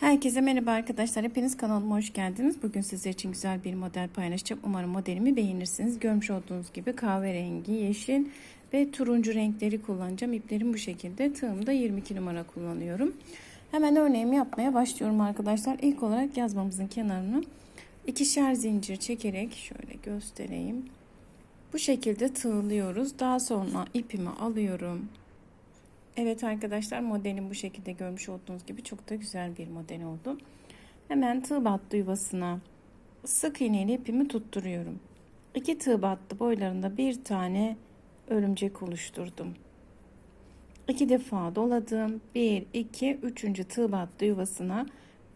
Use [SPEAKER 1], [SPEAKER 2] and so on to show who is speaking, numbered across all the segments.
[SPEAKER 1] Herkese merhaba arkadaşlar. Hepiniz kanalıma hoş geldiniz. Bugün sizler için güzel bir model paylaşacağım. Umarım modelimi beğenirsiniz. Görmüş olduğunuz gibi kahverengi, yeşil ve turuncu renkleri kullanacağım. İplerim bu şekilde. Tığımda 22 numara kullanıyorum. Hemen örneğimi yapmaya başlıyorum arkadaşlar. İlk olarak yazmamızın kenarını ikişer zincir çekerek şöyle göstereyim. Bu şekilde tığlıyoruz. Daha sonra ipimi alıyorum. Evet arkadaşlar modelim bu şekilde görmüş olduğunuz gibi çok da güzel bir model oldu. Hemen tığ battı yuvasına sık iğneyle ipimi tutturuyorum. İki tığ battı boylarında bir tane örümcek oluşturdum. İki defa doladım. Bir, iki, üçüncü tığ battı yuvasına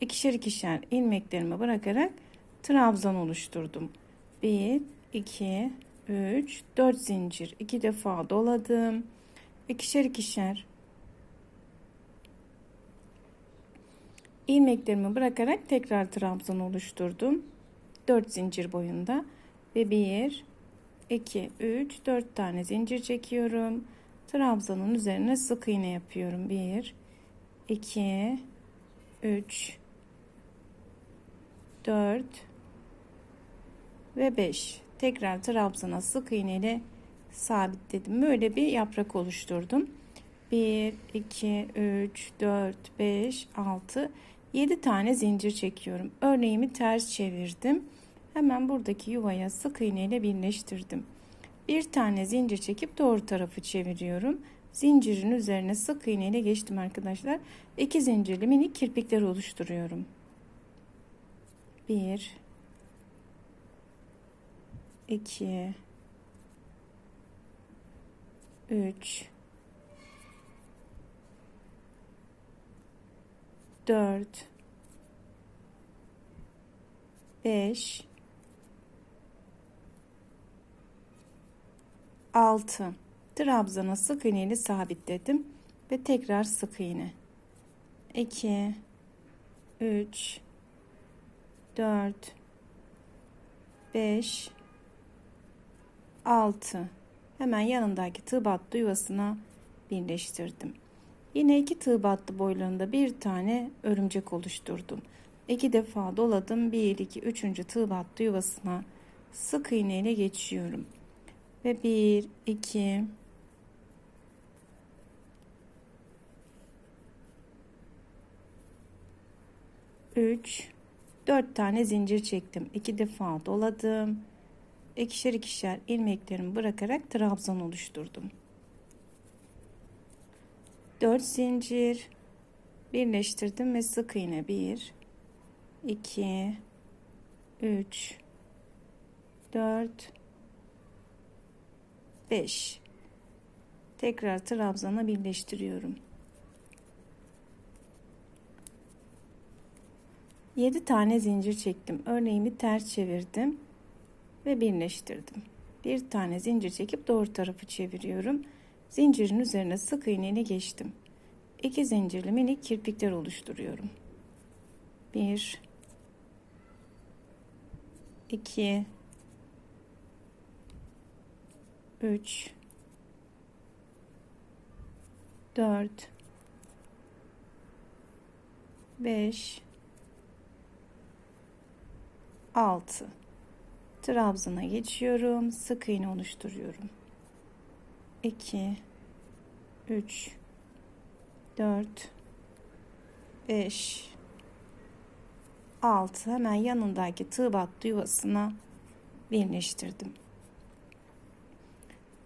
[SPEAKER 1] ikişer ikişer ilmeklerimi bırakarak trabzan oluşturdum. Bir, iki, üç, dört zincir. iki defa doladım. İkişer ikişer ilmeklerimi bırakarak tekrar trabzan oluşturdum. 4 zincir boyunda ve 1 2 3 4 tane zincir çekiyorum. Trabzanın üzerine sık iğne yapıyorum. 1 2 3 4 ve 5. Tekrar trabzana sık iğne ile sabitledim. Böyle bir yaprak oluşturdum. 1 2 3 4 5 6 7 tane zincir çekiyorum. Örneğimi ters çevirdim. Hemen buradaki yuvaya sık iğne ile birleştirdim. Bir tane zincir çekip doğru tarafı çeviriyorum. Zincirin üzerine sık iğne ile geçtim arkadaşlar. İki zincirli minik kirpikler oluşturuyorum. 1 2 3 4 5 6 trabzana sık iğne ile sabitledim ve tekrar sık iğne. 2 3 4 5 6 hemen yanındaki tığ battı yuvasına birleştirdim. Yine iki tığ battı boylarında bir tane örümcek oluşturdum. İki defa doladım. Bir, iki, üçüncü tığ battı yuvasına sık iğne ile geçiyorum. Ve bir, iki, üç, dört tane zincir çektim. İki defa doladım. İkişer ikişer ilmeklerimi bırakarak trabzan oluşturdum. 4 zincir. Birleştirdim ve sık iğne. 1 2 3 4 5 tekrar trabzana birleştiriyorum. 7 tane zincir çektim. Örneğimi ters çevirdim ve birleştirdim. Bir tane zincir çekip doğru tarafı çeviriyorum Zincirin üzerine sık iğneni geçtim. İki zincirli minik kirpikler oluşturuyorum. Bir, iki, üç, dört, beş, altı. Trabzana geçiyorum. Sık iğne oluşturuyorum. 2 3 4 5 6 hemen yanındaki tığ battı yuvasına birleştirdim.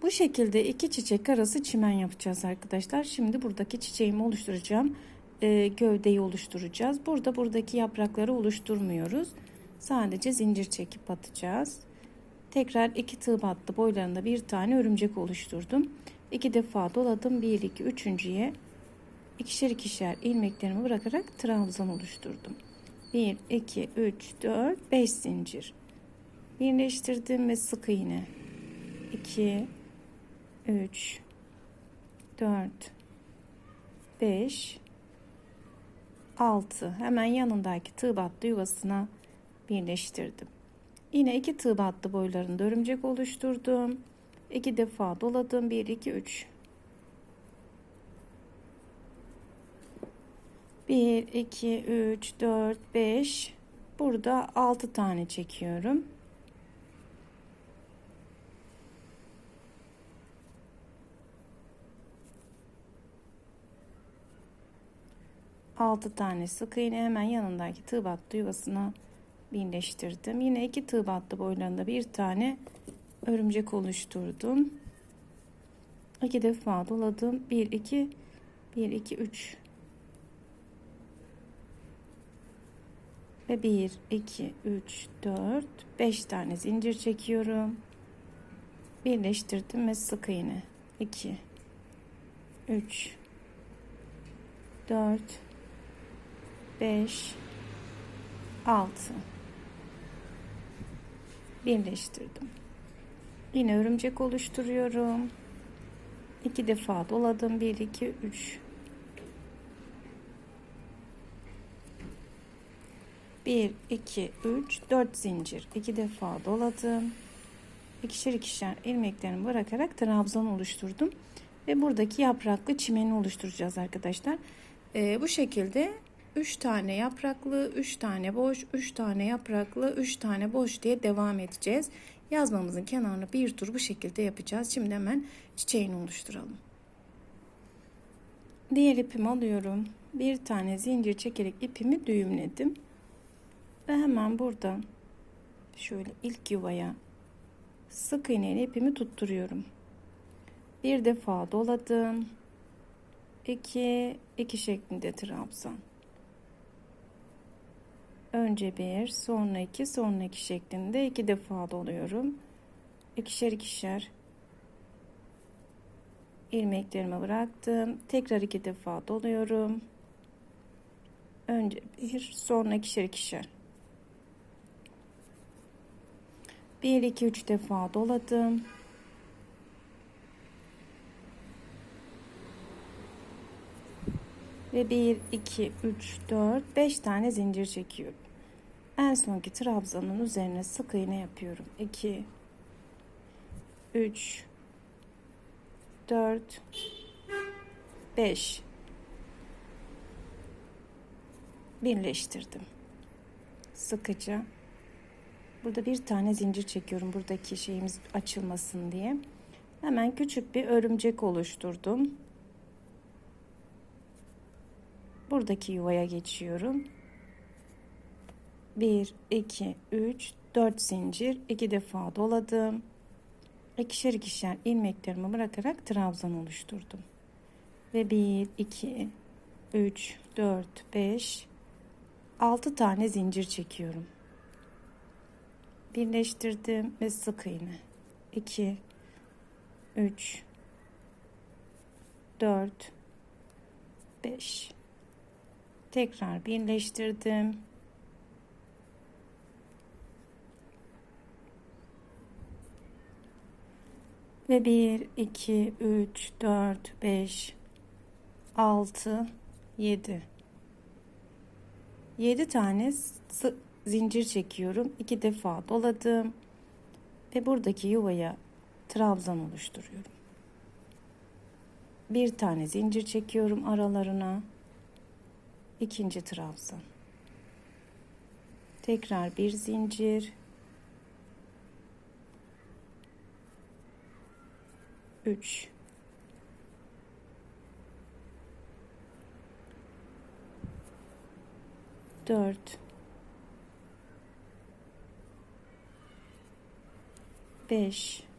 [SPEAKER 1] Bu şekilde iki çiçek arası çimen yapacağız arkadaşlar. Şimdi buradaki çiçeğimi oluşturacağım. Ee, gövdeyi oluşturacağız. Burada buradaki yaprakları oluşturmuyoruz. Sadece zincir çekip atacağız. Tekrar iki tığ battı boylarında bir tane örümcek oluşturdum. İki defa doladım. Bir, iki, üçüncüye ikişer ikişer ilmeklerimi bırakarak trabzan oluşturdum. 1, 2, 3, 4, 5 zincir. Birleştirdim ve sık iğne. 2, 3, 4, 5, 6. Hemen yanındaki tığ battı yuvasına birleştirdim. Yine iki tığ battı boylarında örümcek oluşturdum. İki defa doladım. 1 2 3. 1 2 3 4 5 burada 6 tane çekiyorum. Altı tane sık iğne hemen yanındaki tığ battı yuvasına birleştirdim. Yine iki tığ battı boylarında bir tane örümcek oluşturdum. İki defa doladım. 1 2 1 2 3 ve 1 2 3 4 5 tane zincir çekiyorum. Birleştirdim ve sık iğne. 2 3 4 5 6 birleştirdim. Yine örümcek oluşturuyorum. İki defa doladım. 1 2 3 1 2 3 4 zincir. iki defa doladım. İkişer ikişer ilmeklerimi bırakarak trabzan oluşturdum. Ve buradaki yapraklı çimeni oluşturacağız arkadaşlar. Ee, bu şekilde 3 tane yapraklı, 3 tane boş, 3 tane yapraklı, 3 tane boş diye devam edeceğiz. Yazmamızın kenarını bir tur bu şekilde yapacağız. Şimdi hemen çiçeğini oluşturalım. Diğer ipimi alıyorum. Bir tane zincir çekerek ipimi düğümledim. Ve hemen burada şöyle ilk yuvaya sık iğneyle ipimi tutturuyorum. Bir defa doladım. 2 2 şeklinde trabzan. Önce bir, sonra iki, sonra iki şeklinde iki defa doluyorum. İkişer ikişer ilmeklerimi bıraktım. Tekrar iki defa doluyorum. Önce bir, sonra ikişer ikişer. Bir, iki, üç defa doladım. Ve bir, iki, üç, dört, beş tane zincir çekiyorum. En sonki trabzanın üzerine sık iğne yapıyorum. 2 3 4 5 birleştirdim. Sıkıca burada bir tane zincir çekiyorum buradaki şeyimiz açılmasın diye. Hemen küçük bir örümcek oluşturdum. Buradaki yuvaya geçiyorum. 1 2 3 4 zincir. 2 defa doladım. İkişer ikişer ilmeklerimi bırakarak trabzan oluşturdum. Ve 1 2 3 4 5 6 tane zincir çekiyorum. Birleştirdim ve sık iğne. 2 3 4 5 tekrar birleştirdim Ve 1, 2, 3, 4, 5, 6, 7. 7 tane zincir çekiyorum. 2 defa doladım. Ve buradaki yuvaya trabzan oluşturuyorum. Bir tane zincir çekiyorum aralarına. ikinci trabzan. Tekrar bir zincir 3 4 5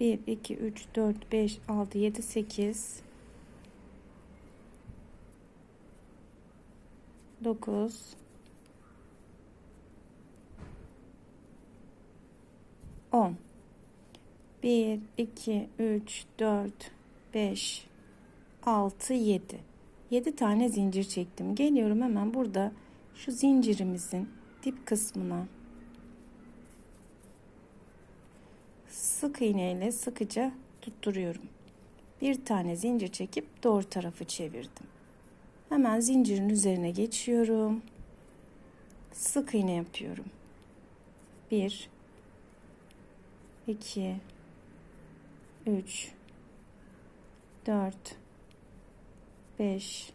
[SPEAKER 1] 1, 2, 3, 4, 5, 6, 7, 8, 9, 10. 1, 2, 3, 4, 5, 6, 7. 7 tane zincir çektim. Geliyorum hemen burada şu zincirimizin dip kısmına sık iğne ile sıkıca tutturuyorum. Bir tane zincir çekip doğru tarafı çevirdim. Hemen zincirin üzerine geçiyorum. Sık iğne yapıyorum. 1 2 3 4 5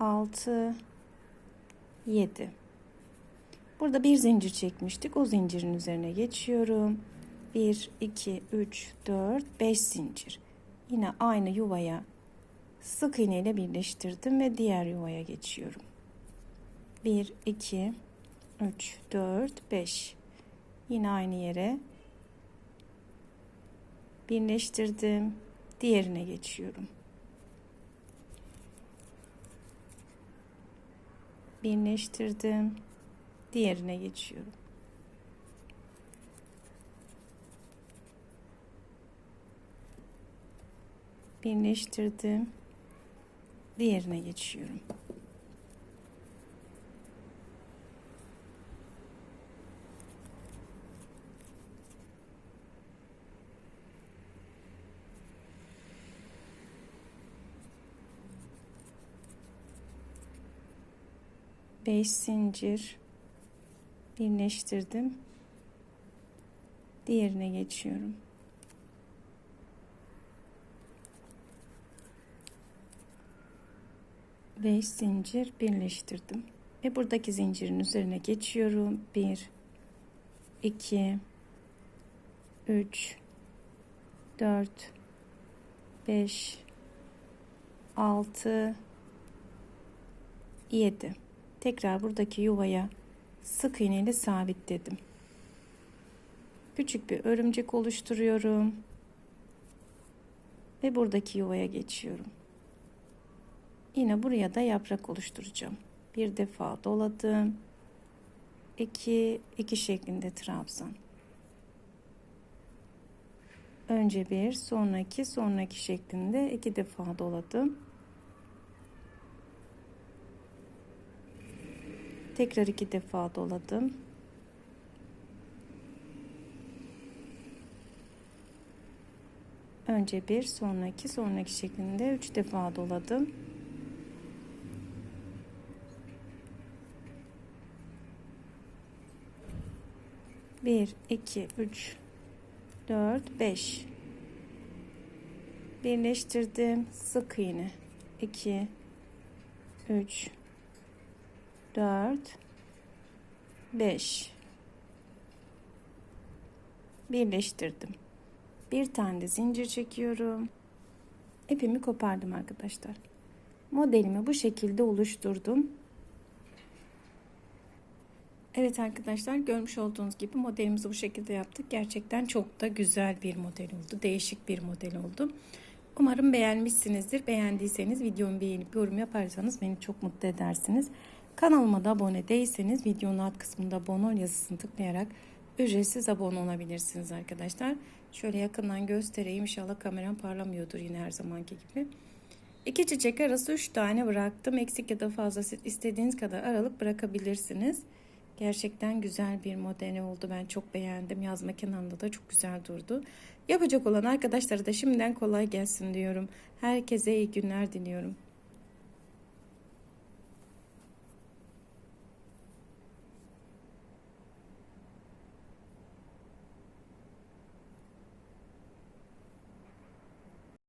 [SPEAKER 1] 6 7 Burada bir zincir çekmiştik. O zincirin üzerine geçiyorum. 1 2 3 4 5 zincir. Yine aynı yuvaya sık iğne ile birleştirdim ve diğer yuvaya geçiyorum. 1 2 3 4 5 yine aynı yere birleştirdim. Diğerine geçiyorum. Birleştirdim. Diğerine geçiyorum birleştirdim. Diğerine geçiyorum. Beş zincir birleştirdim. Diğerine geçiyorum beş zincir birleştirdim ve buradaki zincirin üzerine geçiyorum bir iki üç dört beş altı yedi tekrar buradaki yuvaya sık iğne ile sabitledim. Küçük bir örümcek oluşturuyorum. Ve buradaki yuvaya geçiyorum. Yine buraya da yaprak oluşturacağım. Bir defa doladım. 2 2 şeklinde trabzan. Önce bir, sonraki, sonraki şeklinde iki defa doladım. Tekrar iki defa doladım. Önce bir, sonraki, sonraki şeklinde üç defa doladım. Bir, iki, üç, dört, beş. Birleştirdim. Sık iğne. İki, üç, 4 5 birleştirdim. Bir tane de zincir çekiyorum. İpimi kopardım arkadaşlar. Modelimi bu şekilde oluşturdum. Evet arkadaşlar görmüş olduğunuz gibi modelimizi bu şekilde yaptık. Gerçekten çok da güzel bir model oldu. Değişik bir model oldu. Umarım beğenmişsinizdir. Beğendiyseniz videomu beğenip yorum yaparsanız beni çok mutlu edersiniz. Kanalıma da abone değilseniz videonun alt kısmında abone ol yazısını tıklayarak ücretsiz abone olabilirsiniz arkadaşlar. Şöyle yakından göstereyim. İnşallah kameram parlamıyordur yine her zamanki gibi. İki çiçek arası 3 tane bıraktım. Eksik ya da fazla istediğiniz kadar aralık bırakabilirsiniz. Gerçekten güzel bir model oldu. Ben çok beğendim. Yazma kenarında da çok güzel durdu. Yapacak olan arkadaşlara da şimdiden kolay gelsin diyorum. Herkese iyi günler diliyorum.